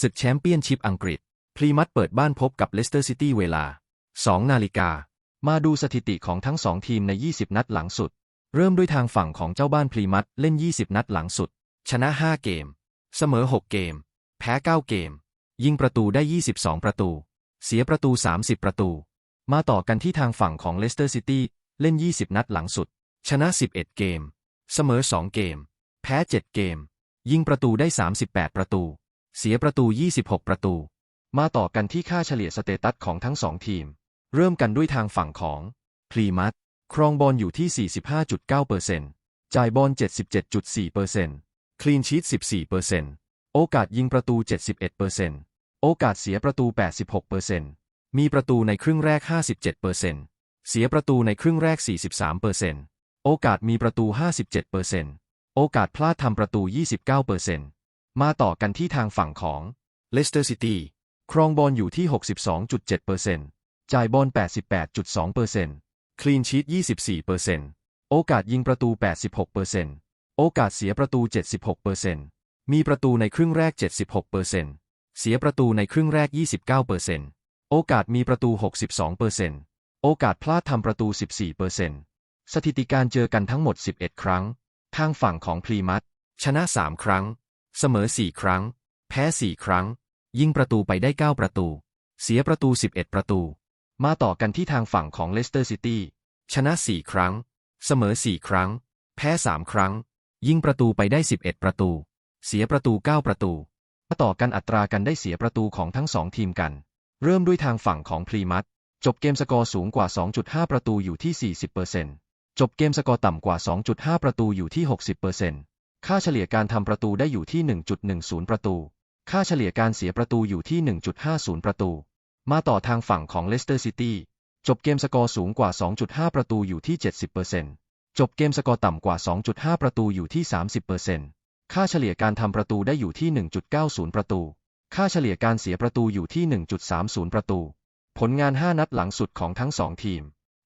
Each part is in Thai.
ศึกแชมเปี้ยนชิพอังกฤษ พรีมัตเปิดบ้านพบกับเลสเตอร์ซิตี้เวลา 2 นาฬิกา มาดูสถิติของทั้ง 2 ทีมใน 20 นัดหลังสุด เริ่มด้วยทางฝั่งของเจ้าบ้านพรีมัตเล่น 20 นัดหลังสุด ชนะ 5 เกม เสมอ 6 เกม แพ้ 9 เกม ยิงประตูได้ 22 ประตู เสียประตู 30 ประตู มาต่อกันที่ทางฝั่งของเลสเตอร์ซิตี้เล่น 20 นัดหลังสุด ชนะ 11 เกม เสมอ 2 เกม แพ้ 7 เกม ยิงประตูได้ 38 ประตู เสียประตู 26 ประตู มาต่อกันที่ค่าเฉลี่ยสเตตัสของทั้งสองทีม เริ่มกันด้วยทางฝั่งของพรีมัตครองบอลอยู่ที่ 45.9%จ่ายบอล 77.4%คลีนชีต14%โอกาสยิงประตู 71%โอกาสเสียประตู 86%มีประตูในครึ่งแรก 57%เสียประตูในครึ่งแรก 43%โอกาสมีประตู 57%โอกาสพลาดทำประตู 29% มาต่อกันที่ทางฝั่งของเลสเตอร์ซิตี้ครองบอลอยู่ที่ 62.7%จ่ายบอล 88.2%คลีนชีต24%โอกาสยิงประตู 86%โอกาสเสียประตู 76%มีประตูในครึ่งแรก 76%เสียประตูในครึ่งแรก 29%โอกาสมีประตู 62%โอกาสพลาดทำประตู 14%สถิติการเจอกันทั้งหมด 11 ครั้ง ทางฝั่งของพรีมัตชนะ 3 ครั้ง เสมอ 4 ครั้ง แพ้ 4 ครั้ง ยิงประตูไปได้ 9 ประตู เสียประตู 11 ประตู มาต่อกันที่ทางฝั่งของเลสเตอร์ซิตี้ชนะ 4 ครั้ง เสมอ 4 ครั้ง แพ้ 3 ครั้ง ยิงประตูไปได้ 11 ประตู เสียประตู 9 ประตูมาต่อกันอัตราการได้เสียประตูของทั้งสองทีมกัน เริ่มด้วยทางฝั่งของพรีมัตจบเกมสกอร์สูงกว่า 2.5 ประตูอยู่ที่ 40%จบเกมสกอร์ต่ำกว่า 2.5 ประตูอยู่ที่ 60% ค่าเฉลี่ยการทำประตูได้อยู่ที่ 1.10 ประตู ค่าเฉลี่ยการเสียประตูอยู่ที่ 1.50 ประตู มาต่อทางฝั่งของเลสเตอร์ซิตี้ จบเกมสกอร์สูงกว่า 2.5 ประตูอยู่ที่ 70%จบเกมสกอร์ต่ำกว่า 2.5 ประตูอยู่ที่ 30%ค่าเฉลี่ยการทำประตูได้อยู่ที่ 1.90 ประตู ค่าเฉลี่ยการเสียประตูอยู่ที่ 1.30 ประตู ผลงาน 5 นัดหลังสุดของทั้ง 2 ทีม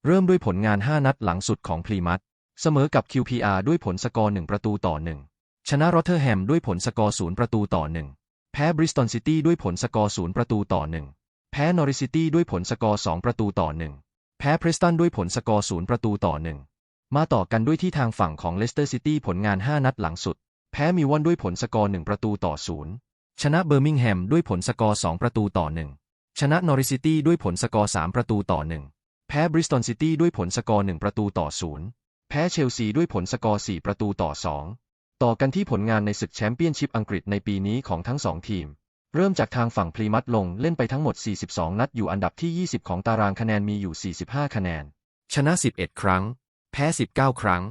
เริ่มด้วยผลงาน 5 นัดหลังสุดของพรีมัตเสมอกับ QPR ด้วยผลสกอร์ 1 ประตูต่อ 1 ชนะรอตเทอร์แฮมด้วยผลสกอร์0ประตูต่อ1แพ้บริสตันซิตี้ด้วยผลสกอร์0ประตูต่อ1แพ้นอริซิตี้ด้วยผลสกอร์2ประตูต่อ1แพ้เพรสตันด้วยผลสกอร์0ประตูต่อ1มาต่อกันด้วยที่ทางฝั่งของเลสเตอร์ซิตี้ผลงาน 5 นัดหลังสุด แพ้มิวอนด้วยผลสกอร์ 1 ประตูต่อ 0 ชนะเบอร์มิงแฮมด้วยผลสกอร์ 2 ประตูต่อ 1 ชนะนอริซิตี้ด้วยผลสกอร์ 3 ประตูต่อ 1 แพ้บริสตันซิตี้ด้วยผลสกอร์ 1 ประตูต่อ 0 แพ้เชลซีด้วยผลสกอร์ 4 ประตูต่อ 2 ต่อกันที่ผลงานในศึกแชมเปี้ยนชิพอังกฤษในปีนี้ของทั้ง2ทีม เริ่มจากทางฝั่งพรีมัตลงเล่นไปทั้งหมด 42 นัดอยู่อันดับที่ 20 ของตารางคะแนนมีอยู่ 45 คะแนน ชนะ 11 ครั้ง แพ้ 19 ครั้ง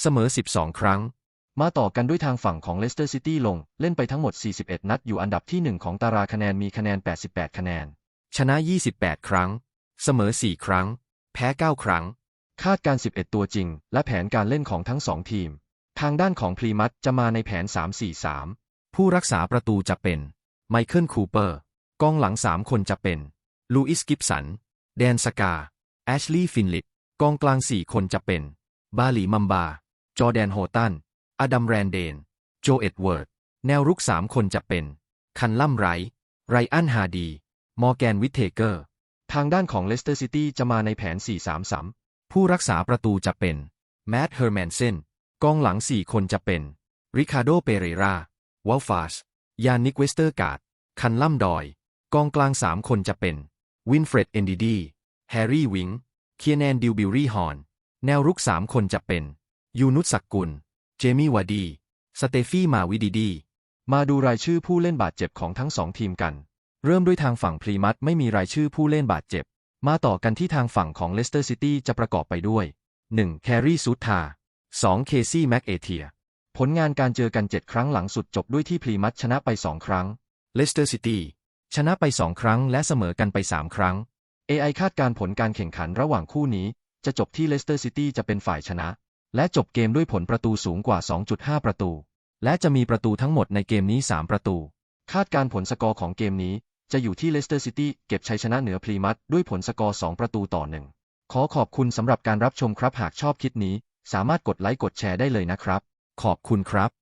เสมอ 12 ครั้ง มาต่อกันด้วยทางฝั่งของเลสเตอร์ซิตี้ลงเล่นไปทั้งหมด 41 นัดอยู่อันดับที่ 1 ของตารางคะแนนมีคะแนน 88 คะแนน ชนะ 28 ครั้ง เสมอ 4 ครั้ง แพ้ 9 ครั้ง คาดการ 11 ตัวจริง และแผนการเล่นของทั้ง2ทีม ทางด้านของพรีมัตจะมาในแผน 3-4-3 ผู้รักษาประตูจะเป็นไมเคิลคูเปอร์ กองหลัง3คนจะเป็นลูอิสกิฟสัน แดนสกา แอชลีย์ฟินลิป กองกลาง4คนจะเป็น บาหลีมัมบา จอแดนโฮตัน อดัมแรนเดน โจเอ็ดเวิร์ด แนวรุก3คนจะเป็น คันลัมไร ไรอันฮาดี มอร์แกนวิเทเกอร์ ทางด้านของเลสเตอร์ซิตี้จะมาในแผน 4-3-3 ผู้รักษาประตูจะเป็น แมตต์เฮอร์แมนเซน กองหลัง4คนจะเป็น ริคาโด เปเรราวอลฟาส ยานิกเวสเตอร์การ์ด คันลัมดอย กองกลาง3คนจะเป็น วินเฟรดเอนดิดี แฮร์รี่ วิง เคียแนนดิวบิลรี่ ฮอน แนวรุก3คนจะเป็น ยูนุสสักกุล เจมี่ วาดี สเตฟี่ มาวิดีดี มาดูรายชื่อผู้เล่นบาดเจ็บของทั้งสองทีมกัน เริ่มด้วยทางฝั่งพรีมัตไม่มีรายชื่อผู้เล่นบาดเจ็บ มาต่อกันที่ทางฝั่งของเลสเตอร์ซิตี้จะประกอบไปด้วย 1. แครีซูธา 2. เคซี่แม็กเอเทีย ผลงานการเจอกัน 7 ครั้งหลังสุดจบด้วยที่พรีมัตชนะไป 2 ครั้ง เลสเตอร์ซิตี้ ชนะไป 2 ครั้งและเสมอกันไป 3 ครั้ง AI คาดการผลการแข่งขันระหว่างคู่นี้ จะจบที่เลสเตอร์ซิตี้จะเป็นฝ่ายชนะ และจบเกมด้วยผลประตูสูงกว่า 2.5 ประตู และจะมีประตูทั้งหมดในเกมนี้ 3 ประตู คาดการผลสกอร์ของเกมนี้ จะอยู่ที่เลสเตอร์ซิตี้เก็บชัยชนะเหนือพรีมัตด้วยผลสกอร์ 2 ประตูต่อหนึ่งขอขอบคุณสำหรับการรับชมครับหากชอบคลิปนี้ สามารถกดไลค์กดแชร์ได้เลยนะครับ ขอบคุณครับ